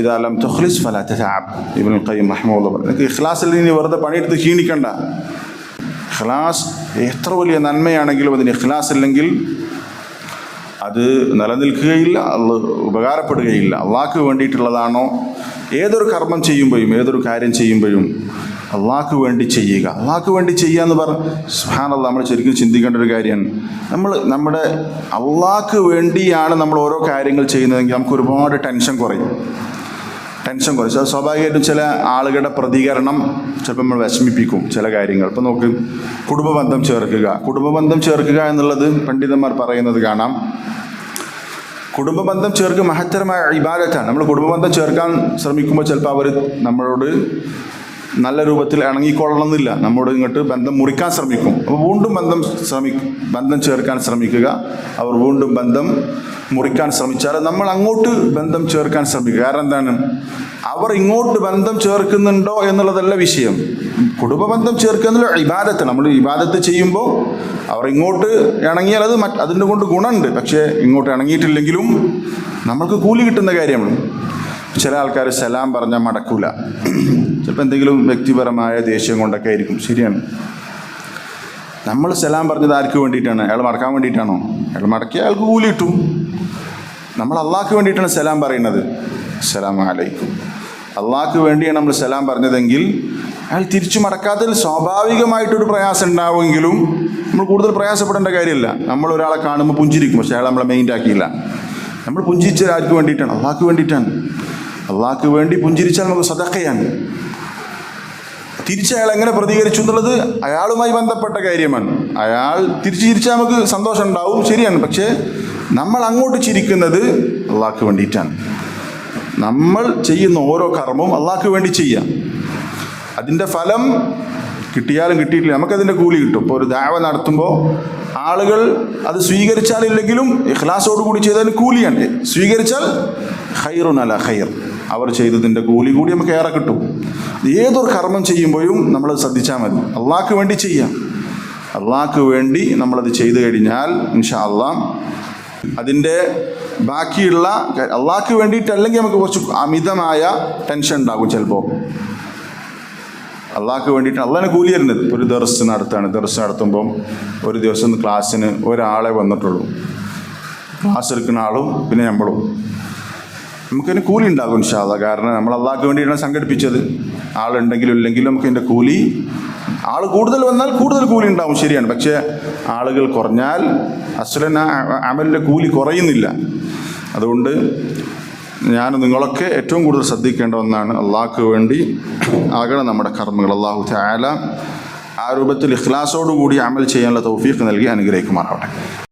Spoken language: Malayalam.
ഇതാലം തുഖ്ലിസ് ഫല തതാബ് ഇബ്നുൽ ഖയ്യിം റഹ്മഹുള്ള പറഞ്ഞു. ഇഖ്ലാസിൽ നീ വെറുതെ പണിയെടുത്ത് ക്ഷീണിക്കണ്ട. ഇഖ്ലാസ് എത്ര വലിയ നന്മയാണെങ്കിലും അതിന് ഇഖ്ലാസ് ഇല്ലെങ്കിൽ അത് നിലനിൽക്കുകയില്ല അത് ഉപകാരപ്പെടുകയില്ല. അള്ളാഹ്ക്ക് വേണ്ടിയിട്ടുള്ളതാണോ? ഏതൊരു കർമ്മം ചെയ്യുമ്പോഴും ഏതൊരു കാര്യം ചെയ്യുമ്പോഴും അള്ളാഹ്ക്ക് വേണ്ടി ചെയ്യുക. അള്ളാഹ്ക്ക് വേണ്ടി ചെയ്യുക എന്ന് പറഞ്ഞ സുഹാനല്ല നമ്മൾ ശരിക്കും ചിന്തിക്കേണ്ട ഒരു കാര്യമാണ്. നമ്മൾ നമ്മുടെ അള്ളാഹ്ക്ക് വേണ്ടിയാണ് നമ്മൾ ഓരോ കാര്യങ്ങൾ ചെയ്യുന്നതെങ്കിൽ നമുക്ക് ഒരുപാട് ടെൻഷൻ കുറയും. ടെൻഷൻ കുറച്ച് സ്വാഭാവികമായിട്ടും ചില ആളുകളുടെ പ്രതികരണം ചിലപ്പോൾ നമ്മൾ വിഷമിപ്പിക്കും ചില കാര്യങ്ങൾ. ഇപ്പം നോക്ക് കുടുംബ ബന്ധം ചേർക്കുക. കുടുംബ ബന്ധം ചേർക്കുക എന്നുള്ളത് പണ്ഡിതന്മാർ പറയുന്നത് കാണാം. കുടുംബ ബന്ധം ചേർക്കുക മഹത്തരമായ ഇബാദത്താണ്. നമ്മൾ കുടുംബ ബന്ധം ചേർക്കാൻ ശ്രമിക്കുമ്പോൾ ചിലപ്പോൾ അവർ നമ്മളോട് നല്ല രൂപത്തിൽ ഇണങ്ങിക്കൊള്ളണമെന്നില്ല. നമ്മോട് ഇങ്ങോട്ട് ബന്ധം മുറിക്കാൻ ശ്രമിക്കും. അപ്പോൾ വീണ്ടും ബന്ധം ശ്രമി ബന്ധം ചേർക്കാൻ ശ്രമിക്കുക. അവർ വീണ്ടും ബന്ധം മുറിക്കാൻ ശ്രമിച്ചാൽ നമ്മൾ അങ്ങോട്ട് ബന്ധം ചേർക്കാൻ ശ്രമിക്കുക. കാരണം എന്താണ്? അവർ ഇങ്ങോട്ട് ബന്ധം ചേർക്കുന്നുണ്ടോ എന്നുള്ളതല്ല വിഷയം. കുടുംബ ബന്ധം ചേർക്കുക എന്നുള്ള ഇബാദത്ത്. നമ്മൾ ഇബാദത്ത് ചെയ്യുമ്പോൾ അവർ ഇങ്ങോട്ട് ഇണങ്ങിയാൽ അത് മറ്റ് അതിന്റെ കൊണ്ട് ഗുണമുണ്ട്. പക്ഷേ ഇങ്ങോട്ട് ഇണങ്ങിയിട്ടില്ലെങ്കിലും നമ്മൾക്ക് കൂലി കിട്ടുന്ന കാര്യമാണ്. ചില ആൾക്കാർ സലാം പറഞ്ഞാൽ മടക്കൂല. ചിലപ്പോൾ എന്തെങ്കിലും വ്യക്തിപരമായ ദേഷ്യം കൊണ്ടൊക്കെ ആയിരിക്കും. ശരിയാണ്. നമ്മൾ സലാം പറഞ്ഞത് ആർക്ക് വേണ്ടിയിട്ടാണ്? അയാൾ മടക്കാൻ വേണ്ടിയിട്ടാണോ? അയാൾ മടക്കിയ അയാൾക്ക് കൂലി കിട്ടും. നമ്മൾ അള്ളാഹ്ക്ക് വേണ്ടിയിട്ടാണ് സലാം പറയുന്നത്. സലാം അലൈക്കും. അള്ളാഹ്ക്ക് വേണ്ടിയാണ് നമ്മൾ സലാം പറഞ്ഞതെങ്കിൽ അയാൾ തിരിച്ചു മടക്കാത്തതിൽ സ്വാഭാവികമായിട്ടൊരു പ്രയാസം ഉണ്ടാവുമെങ്കിലും നമ്മൾ കൂടുതൽ പ്രയാസപ്പെടേണ്ട കാര്യമില്ല. നമ്മൾ ഒരാളെ കാണുമ്പോൾ പുഞ്ചിരിക്കും. പക്ഷേ അയാൾ നമ്മളെ മെയിൻഡാക്കിയില്ല നമ്മൾ പുഞ്ചിരിച്ചത് ആർക്ക് വേണ്ടിയിട്ടാണ്? അള്ളാഹ്ക്ക് വേണ്ടിയിട്ടാണ്. അള്ളാഹ്ക്ക് വേണ്ടി പുഞ്ചിരിച്ചാൽ നമുക്ക് സദക്കയാണ് തിരിച്ച് അയാൾ എങ്ങനെ പ്രതികരിച്ചു എന്നുള്ളത് അയാളുമായി ബന്ധപ്പെട്ട കാര്യമാണ്. അയാൾ തിരിച്ചു ചിരിച്ചാൽ നമുക്ക് സന്തോഷം ഉണ്ടാവും ശരിയാണ്. പക്ഷേ നമ്മൾ അങ്ങോട്ട് ചിരിക്കുന്നത് അള്ളാഹ്ക്ക് വേണ്ടിയിട്ടാണ്. നമ്മൾ ചെയ്യുന്ന ഓരോ കർമ്മവും അള്ളാഹ്ക്ക് വേണ്ടി ചെയ്യാം. അതിന്റെ ഫലം കിട്ടിയാലും കിട്ടിയിട്ടില്ല. നമുക്കതിന്റെ കൂലി കിട്ടും. ഇപ്പോൾ ഒരു ദാവ നടത്തുമ്പോൾ ആളുകൾ അത് സ്വീകരിച്ചാലില്ലെങ്കിലും ഇഖ്ലാസോട് കൂടി ചെയ്തതിന് കൂലിയാണ്. സ്വീകരിച്ചാൽ ഹൈറുനല ഹൈർ അവർ ചെയ്തതിന്റെ കൂലി കൂടി നമുക്ക് ഏറെ കിട്ടും. ഏതൊരു കർമ്മം ചെയ്യുമ്പോഴും നമ്മൾ ശ്രദ്ധിച്ചാൽ മതി. അള്ളാഹ്ക്ക് വേണ്ടി ചെയ്യാം. അള്ളാഹ്ക്ക് വേണ്ടി നമ്മളത് ചെയ്തു കഴിഞ്ഞാൽ ഇൻഷാ അള്ളാഹ് അതിന്റെ ബാക്കിയുള്ള അള്ളാഹ്ക്ക് വേണ്ടിയിട്ടല്ലെങ്കിൽ നമുക്ക് കുറച്ച് അമിതമായ ടെൻഷൻ ഉണ്ടാകും ചിലപ്പോൾ. അള്ളാഹ്ക്ക് വേണ്ടിയിട്ട് അള്ളാഹിനെ കൂലി തരുന്നത്. ഒരു ദർസ് നടത്താണ്. ദർസ് നടത്തുമ്പം ഒരു ദിവസം ക്ലാസ്സിന് ഒരാളെ വന്നിട്ടുള്ളൂ. ക്ലാസ് എടുക്കുന്ന ആളും പിന്നെ നമ്മളും. നമുക്കതിന് കൂലി ഉണ്ടാകും ഷാദ കാരണം നമ്മൾ അള്ളാഹ്ക്ക് വേണ്ടിയിട്ടാണ് സംഘടിപ്പിച്ചത്. ആളുണ്ടെങ്കിലും ഇല്ലെങ്കിലും നമുക്ക് അതിന്റെ കൂലി ആൾ കൂടുതൽ വന്നാൽ കൂടുതൽ കൂലി ഉണ്ടാവും ശരിയാണ്. പക്ഷേ ആളുകൾ കുറഞ്ഞാൽ അസുലന അമലിന്റെ കൂലി കുറയുന്നില്ല. അതുകൊണ്ട് ഞാൻ നിങ്ങളൊക്കെ ഏറ്റവും കൂടുതൽ ശ്രദ്ധിക്കേണ്ട ഒന്നാണ് അള്ളാഹ്ക്ക് വേണ്ടി ആകണം നമ്മുടെ കർമ്മങ്ങൾ. അള്ളാഹു ചായാല ആ രൂപത്തിൽ ഇഖ്ലാസോടുകൂടി അമൽ ചെയ്യാനുള്ള തൗഫീഖ് നൽകി അനുഗ്രഹിക്കുമാറാവട്ടെ.